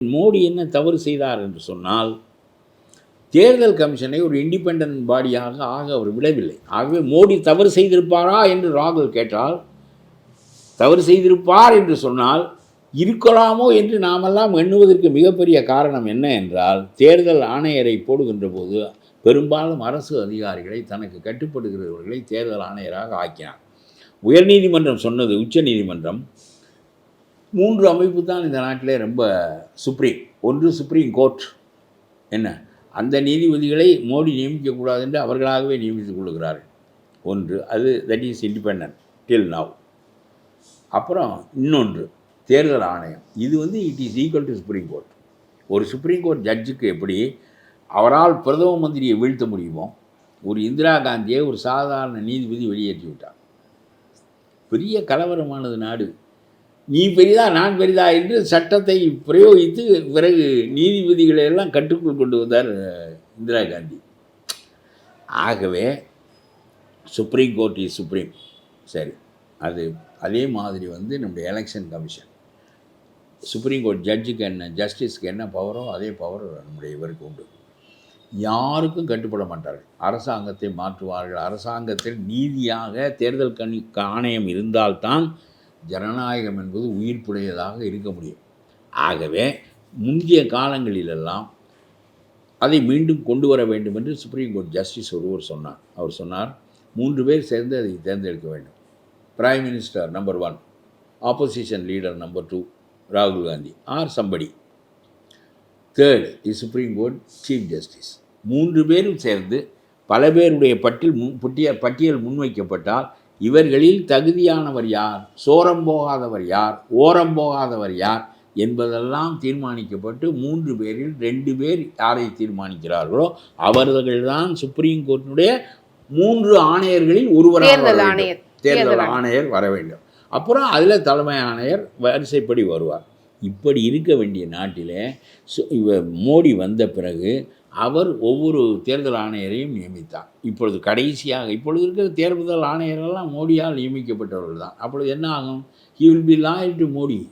மோடி என்ன தவறு செய்தார் என்று சொன்னால் தேர்தல் கமிஷனை ஒரு இண்டிபெண்டன்ட் பாடியாக ஆக அவர் விடவில்லை. ஆகவே மோடி தவறு செய்திருப்பாரா என்று ராகுல் கேட்டால் தவறு செய்திருப்பார் என்று சொன்னால் இருக்கலாமோ என்று நாமெல்லாம் எண்ணுவதற்கு மிகப்பெரிய காரணம் என்ன என்றால் தேர்தல் ஆணையரை போடுகின்ற போது பெரும்பாலும் அரசு அதிகாரிகளை தனக்கு கட்டுப்படுகிறவர்களை தேர்தல் ஆணையராக ஆக்கினார். உயர்நீதிமன்றம் சொன்னது உச்சநீதிமன்றம். மூன்று அமைப்பு தான் இந்த நாட்டிலே ரொம்ப சுப்ரீம் ஒன்று சுப்ரீம் கோர்ட் என்ன? அந்த நீதிபதிகளை மோடி நியமிக்கக்கூடாது என்று அவர்களாகவே நியமித்துக் கொள்கிறார்கள். ஒன்று அது that is independent till now அப்புறம் இன்னொன்று தேர்தல் ஆணையம். இது வந்து it is equal to supreme court ஒரு சுப்ரீம் கோர்ட் ஜட்ஜுக்கு எப்படி அவரால் பிரதம மந்திரியை வீழ்த்த முடியுமோ ஒரு இந்திரா காந்தியை ஒரு சாதாரண நீதிபதி வெளியேற்றி விட்டார் பெரிய கலவரமானது நாடு. நீ பெரிதா நான் பெரிதா என்று சட்டத்தை பிரயோகித்து பிறகு நீதிபதிகளை எல்லாம் கட்டுக்குள் கொண்டு வந்தார் இந்திரா காந்தி. ஆகவே சுப்ரீம் கோர்ட் இஸ் சுப்ரீம். சரி அது அதே மாதிரி வந்து நம்முடைய எலெக்ஷன் கமிஷன். சுப்ரீம் கோர்ட் ஜட்ஜுக்கு என்ன ஜஸ்டிஸ்க்கு என்ன பவரோ அதே பவர் நம்முடைய இவருக்கு உண்டு. யாருக்கும் கட்டுப்பட மாட்டார்கள். அரசாங்கத்தை மாற்றுவார்கள். அரசாங்கத்தில் நீதியாக தேர்தல் கணி ஆணையம் இருந்தால்தான் ஜனநாயகம் என்பது உயிர்ப்புடையதாக இருக்க முடியும். ஆகவே முந்தைய காலங்களிலெல்லாம் அதை மீண்டும் கொண்டு வர வேண்டும் என்று சுப்ரீம் கோர்ட் ஜஸ்டிஸ் ஒருவர் சொன்னார். அவர் சொன்னார் மூன்று பேர் சேர்ந்து அதை தேர்ந்தெடுக்க வேண்டும். Prime minister number one opposition leader number two ராகுல் Gandhi or somebody. Third the supreme court chief justice மூன்று பேரும் சேர்ந்து பல பேருடைய பட்டியல் முன் பட்டியல் பட்டியல் முன்வைக்கப்பட்டால் இவர்களில் தகுதியானவர் யார்? சோரம் போகாதவர் யார்? ஓரம் போகாதவர் யார்? என்பதெல்லாம் தீர்மானிக்கப்பட்டு மூன்று பேரில் ரெண்டு பேர் யாரை தீர்மானிக்கிறார்களோ அவர்கள்தான் சுப்ரீம் கோர்ட்டினுடைய மூன்று ஆணையர்களில் ஒருவராக வர தேர்தல். ஆணையர் தேர்தல் தேர்தல் ஆணையர். வர வேண்டும். அப்புறம் அதில் தலைமை ஆணையர் வரிசைப்படி வருவார். இப்படி இருக்க வேண்டிய நாட்டிலே மோடி வந்த பிறகு அவர் ஒவ்வொரு தேர்தல் ஆணையரையும் நியமித்தார். இப்பொழுது கடைசியாக இப்பொழுது இருக்கிற தேர்தல் ஆணையரெல்லாம் மோடியால் நியமிக்கப்பட்டவர்கள் தான். அப்பொழுது என்ன ஆகும்? He will be loyal to Modi